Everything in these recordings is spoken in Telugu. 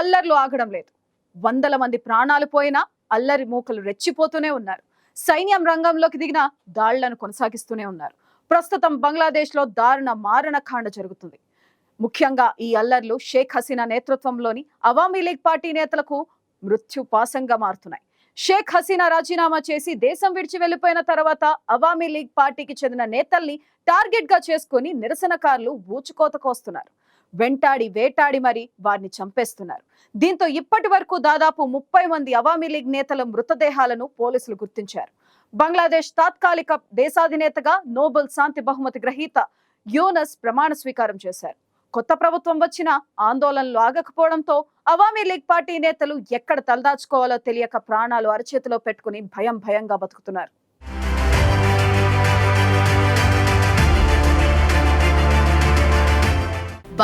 అల్లర్లు ఆగడం లేదు. వందల మంది ప్రాణాలు పోయినా అల్లరి మూకలు రెచ్చిపోతూనే ఉన్నారు. సైన్యం రంగంలోకి దిగిన దాళ్ళను కొనసాగిస్తూనే ఉన్నారు. ప్రస్తుతం బంగ్లాదేశ్లో దారుణ మారణకాండ జరుగుతుంది. ముఖ్యంగా ఈ అల్లర్లు షేక్ హసీనా నేతృత్వంలోని అవామీ లీగ్ పార్టీ నేతలకు మృత్యుపాసంగా మారుతున్నాయి. షేక్ హసీనా రాజీనామా చేసి దేశం విడిచి వెళ్ళిపోయిన తర్వాత అవామీ లీగ్ పార్టీకి చెందిన నేతల్ని టార్గెట్గా చేసుకుని నిరసనకారులు ఊచుకోత వస్తున్నారు. వెంటాడి వేటాడి మరి వారిని చంపేస్తున్నారు. దీంతో ఇప్పటి వరకు దాదాపు ముప్పై మంది అవామీ లీగ్ నేతల మృతదేహాలను పోలీసులు గుర్తించారు. బంగ్లాదేశ్ తాత్కాలిక దేశాధినేతగా నోబెల్ శాంతి బహుమతి గ్రహీత యూనస్ ప్రమాణ స్వీకారం చేశారు. కొత్త ప్రభుత్వం వచ్చినా ఆందోళనలు ఆగకపోవడంతో అవామీ లీగ్ పార్టీ నేతలు ఎక్కడ తలదాచుకోవాలో తెలియక ప్రాణాలు అరచేతిలో పెట్టుకుని భయం భయంగా బతుకుతున్నారు.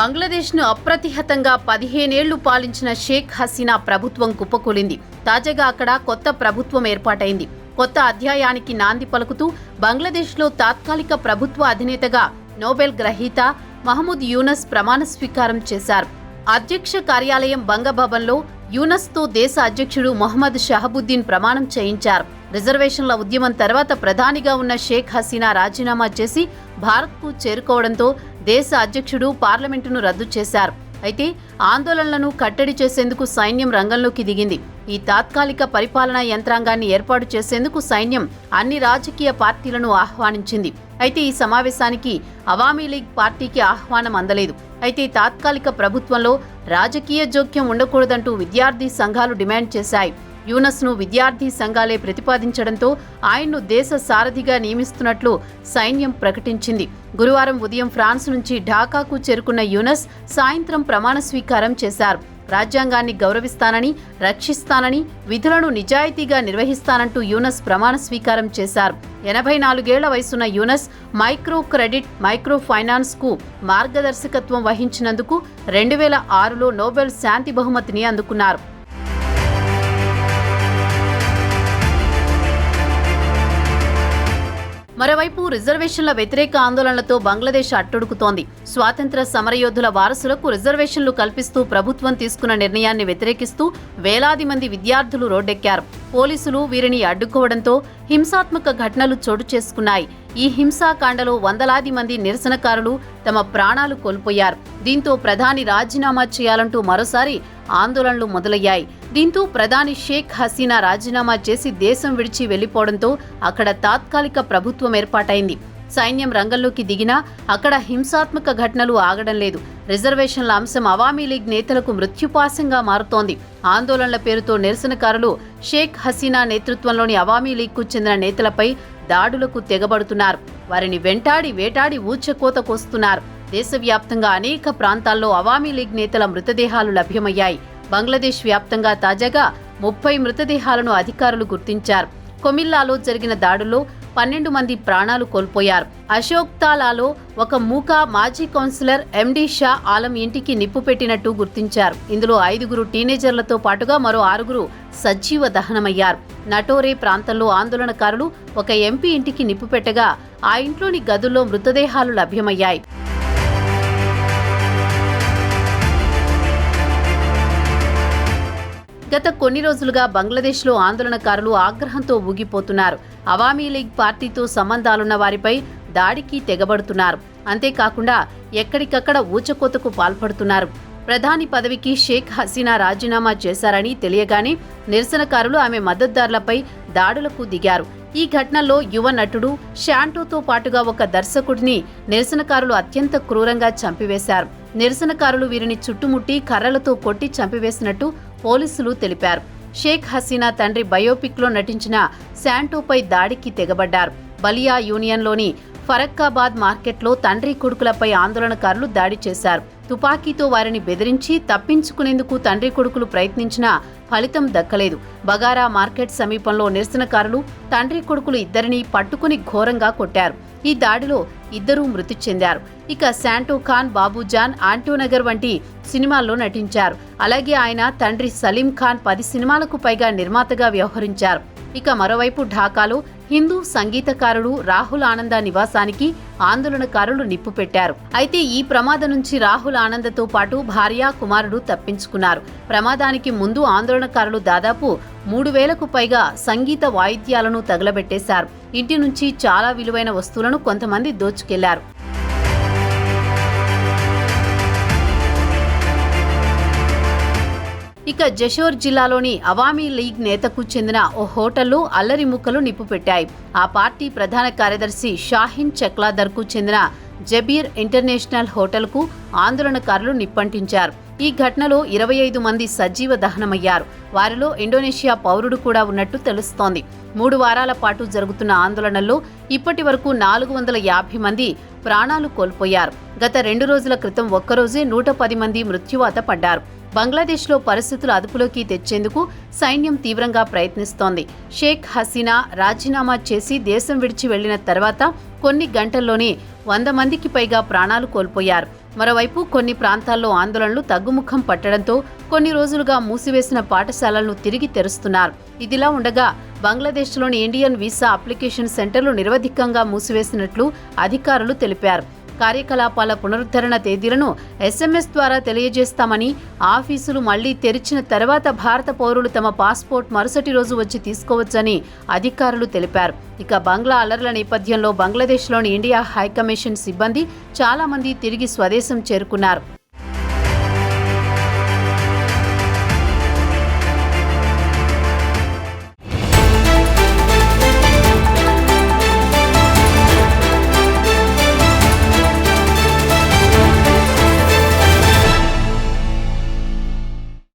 బంగ్లాదేశ్ను అప్రతిహతంగా పదిహేనేళ్ళు పాలించిన షేక్ హసీనా ప్రభుత్వం కుప్పకూలింది. తాజాగా అక్కడ కొత్త ప్రభుత్వం ఏర్పాటైంది. కొత్త అధ్యాయానికి నాంది పలుకుతూ బంగ్లాదేశ్లో తాత్కాలిక ప్రభుత్వ అధినేతగా నోబెల్ గ్రహీత మహమూద్ యూనస్ ప్రమాణ స్వీకారం చేశారు. అధ్యక్ష కార్యాలయం బంగభవన్లో యూనస్తో దేశ అధ్యక్షుడు మొహమ్మద్ షహబుద్దీన్ ప్రమాణం చేయించారు. రిజర్వేషన్ల ఉద్యమం తర్వాత ప్రధానిగా ఉన్న షేక్ హసీనా రాజీనామా చేసి భారత్కు చేరుకోవడంతో దేశ అధ్యక్షుడు పార్లమెంటును రద్దు చేశారు. అయితే ఆందోళనలను కట్టడి చేసేందుకు సైన్యం రంగంలోకి దిగింది. ఈ తాత్కాలిక పరిపాలనా యంత్రాంగాన్ని ఏర్పాటు చేసేందుకు సైన్యం అన్ని రాజకీయ పార్టీలను ఆహ్వానించింది. అయితే ఈ సమావేశానికి అవామీ లీగ్ పార్టీకి ఆహ్వానం అందలేదు. అయితే తాత్కాలిక ప్రభుత్వంలో రాజకీయ జోక్యం ఉండకూడదంటూ విద్యార్థి సంఘాలు డిమాండ్ చేశాయి. యూనస్ను విద్యార్థి సంఘాలే ప్రతిపాదించడంతో ఆయన్ను దేశ సారథిగా నియమిస్తున్నట్లు సైన్యం ప్రకటించింది. గురువారం ఉదయం ఫ్రాన్స్ నుంచి ఢాకాకు చేరుకున్న యూనస్ సాయంత్రం ప్రమాణ స్వీకారం చేశారు. రాజ్యాంగాన్ని గౌరవిస్తానని రక్షిస్తానని విధులను నిజాయితీగా నిర్వహిస్తానంటూ యూనస్ ప్రమాణ స్వీకారం చేశారు. ఎనభై నాలుగేళ్ళ వయసున్న యూనస్ మైక్రో క్రెడిట్ మైక్రో ఫైనాన్స్కు మార్గదర్శకత్వం వహించినందుకు రెండు వేల ఆరులో నోబెల్ శాంతి బహుమతిని అందుకున్నారు. మరోవైపు రిజర్వేషన్ల వ్యతిరేక ఆందోళనలతో బంగ్లాదేశ్ అట్టుడుకుతోంది స్వాతంత్ర సమరయోధుల వారసులకు రిజర్వేషన్లు కల్పిస్తూ ప్రభుత్వం తీసుకున్న నిర్ణయాన్ని వ్యతిరేకిస్తూ వేలాది మంది విద్యార్థులు రోడ్డెక్కారు. పోలీసులు వీరిని అడ్డుకోవడంతో హింసాత్మక ఘటనలు చోటు చేసుకున్నాయి. ఈ హింసాకాండలో వందలాది మంది నిరసనకారులు తమ ప్రాణాలు కోల్పోయారు. దీంతో ప్రధాని రాజీనామా చేయాలంటూ మరోసారి ఆందోళనలు మొదలయ్యాయి. దీంతో ప్రధాని షేక్ హసీనా రాజీనామా చేసి దేశం విడిచి వెళ్ళిపోవడంతో అక్కడ తాత్కాలిక ప్రభుత్వం ఏర్పాటైంది. సైన్యం రంగంలోకి దిగినా అక్కడ హింసాత్మక ఘటనలు ఆగడం లేదు. రిజర్వేషన్ల అంశం అవామీ లీగ్ నేతలకు మృత్యుపాసంగా మారుతోంది. ఆందోళనల పేరుతో నిరసనకారులు షేక్ హసీనా నేతృత్వంలోని అవామీ లీగ్కు చెందిన నేతలపై దాడులకు తెగబడుతున్నారు. వారిని వెంటాడి వేటాడి ఊచకోత కోస్తున్నారు. దేశవ్యాప్తంగా అనేక ప్రాంతాల్లో అవామీ లీగ్ నేతల మృతదేహాలు లభ్యమయ్యాయి. బంగ్లాదేశ్ వ్యాప్తంగా తాజాగా ముప్పై మృతదేహాలను అధికారులు గుర్తించారు. కొమిల్లాలో జరిగిన దాడుల్లో పన్నెండు మంది ప్రాణాలు కోల్పోయారు. అశోక్తాలాలో ఒక మూక మాజీ కౌన్సిలర్ ఎండి షా ఆలం ఇంటికి నిప్పు పెట్టినట్టు గుర్తించారు. ఇందులో ఐదుగురు టీనేజర్లతో పాటుగా మరో ఆరుగురు సజీవ దహనమయ్యారు. నటోరే ప్రాంతంలో ఆందోళనకారులు ఒక ఎంపీ ఇంటికి నిప్పు పెట్టగా ఆ ఇంట్లోని గదుల్లో మృతదేహాలు లభ్యమయ్యాయి. గత కొన్ని రోజులుగా బంగ్లాదేశ్లో ఆందోళనకారులు ఆగ్రహంతో ఊగిపోతున్నారు. అవామీ లీగ్ పార్టీతో సంబంధాలున్న వారిపై దాడికి తెగబడుతున్నారు. అంతేకాకుండా ఎక్కడికక్కడ ఊచకోతకు పాల్పడుతున్నారు. ప్రధాని పదవికి షేక్ హసీనా రాజీనామా చేశారని తెలియగానే నిరసనకారులు ఆమె మద్దతుదారులపై దాడులకు దిగారు. ఈ ఘటనలో యువ నటుడు షాంటోతో పాటుగా ఒక దర్శకుడిని నిరసనకారులు అత్యంత క్రూరంగా చంపివేశారు. నిరసనకారులు వీరిని చుట్టుముట్టి కర్రలతో కొట్టి చంపివేసినట్టు పోలీసులు తెలిపారు. షేక్ హసీనా తండ్రి బయోపిక్లో నటించిన శాంటోపై దాడికి తెగబడ్డారు. బలియా యూనియన్లోని ఫరక్కాబాద్ మార్కెట్లో తండ్రి కొడుకులపై ఆందోళనకారులు దాడి చేశారు. తుపాకీతో వారిని బెదిరించి తప్పించుకునేందుకు తండ్రి కొడుకులు ప్రయత్నించినా ఫలితం దక్కలేదు. బగారా మార్కెట్ సమీపంలో నిరసనకారులు తండ్రి కొడుకులు ఇద్దరిని పట్టుకుని ఘోరంగా కొట్టారు. ఈ దాడిలో ఇద్దరూ మృతి చెందారు. ఇక శాంటూ ఖాన్ బాబుజాన్ ఆంటోనగర్ వంటి సినిమాల్లో నటించారు. అలాగే ఆయన తండ్రి సలీం ఖాన్ పది సినిమాలకు పైగా నిర్మాతగా వ్యవహరించారు. ఇక మరోవైపు ఢాకాలో హిందూ సంగీతకారుడు రాహుల్ ఆనంద నివాసానికి ఆందోళనకారులు నిప్పు పెట్టారు. అయితే ఈ ప్రమాదం నుంచి రాహుల్ ఆనందతో పాటు భార్య కుమారుడు తప్పించుకున్నారు. ప్రమాదానికి ముందు ఆందోళనకారులు దాదాపు మూడు వేలకు పైగా సంగీత వాయిద్యాలను తగలబెట్టేశారు. ఇంటి నుంచి చాలా విలువైన వస్తువులను కొంతమంది దోచుకెళ్ళారు. ఇక జషోర్ జిల్లాలోని అవామీ లీగ్ నేతకు చెందిన ఓ హోటల్లో అల్లరి ముక్కలు నిప్పు పెట్టాయి ఆ పార్టీ ప్రధాన కార్యదర్శి షాహిన్ చక్లాదర్కు చెందిన జబీర్ ఇంటర్నేషనల్ హోటల్కు ఆందోళనకారులు నిప్పంటించారు. ఈ ఘటనలో ఇరవై ఐదు మంది సజీవ దహనమయ్యారు. వారిలో ఇండోనేషియా పౌరుడు కూడా ఉన్నట్టు తెలుస్తోంది. మూడు వారాల పాటు జరుగుతున్న ఆందోళనల్లో ఇప్పటి వరకు నాలుగు వందల యాభై మంది ప్రాణాలు కోల్పోయారు. గత రెండు రోజుల క్రితం ఒక్కరోజే నూట పది మంది మృత్యువాత పడ్డారు. బంగ్లాదేశ్లో పరిస్థితులు అదుపులోకి తెచ్చేందుకు సైన్యం తీవ్రంగా ప్రయత్నిస్తోంది. షేక్ హసీనా రాజీనామా చేసి దేశం విడిచి వెళ్ళిన తర్వాత కొన్ని గంటల్లోనే వంద మందికి పైగా ప్రాణాలు కోల్పోయారు. మరోవైపు కొన్ని ప్రాంతాల్లో ఆందోళనలు తగ్గుముఖం పట్టడంతో కొన్ని రోజులుగా మూసివేసిన పాఠశాలలను తిరిగి తెరుస్తున్నారు. ఇదిలా ఉండగా బంగ్లాదేశ్లోని ఇండియన్ వీసా అప్లికేషన్ సెంటర్లు నిరవధికంగా మూసివేసినట్లు అధికారులు తెలిపారు. కార్యకలాపాల పునరుద్ధరణ తేదీలను ఎస్ఎంఎస్ ద్వారా తెలియజేస్తామని ఆఫీసులు మళ్ళీ తెరిచిన తర్వాత భారత పౌరులు తమ పాస్పోర్ట్ మరుసటి రోజు వచ్చి తీసుకోవచ్చని అధికారులు తెలిపారు. ఇక బంగ్లా అలర్ల నేపథ్యంలో బంగ్లాదేశ్లోని ఇండియా హైకమిషన్ సిబ్బంది చాలామంది తిరిగి స్వదేశం చేరుకున్నారు.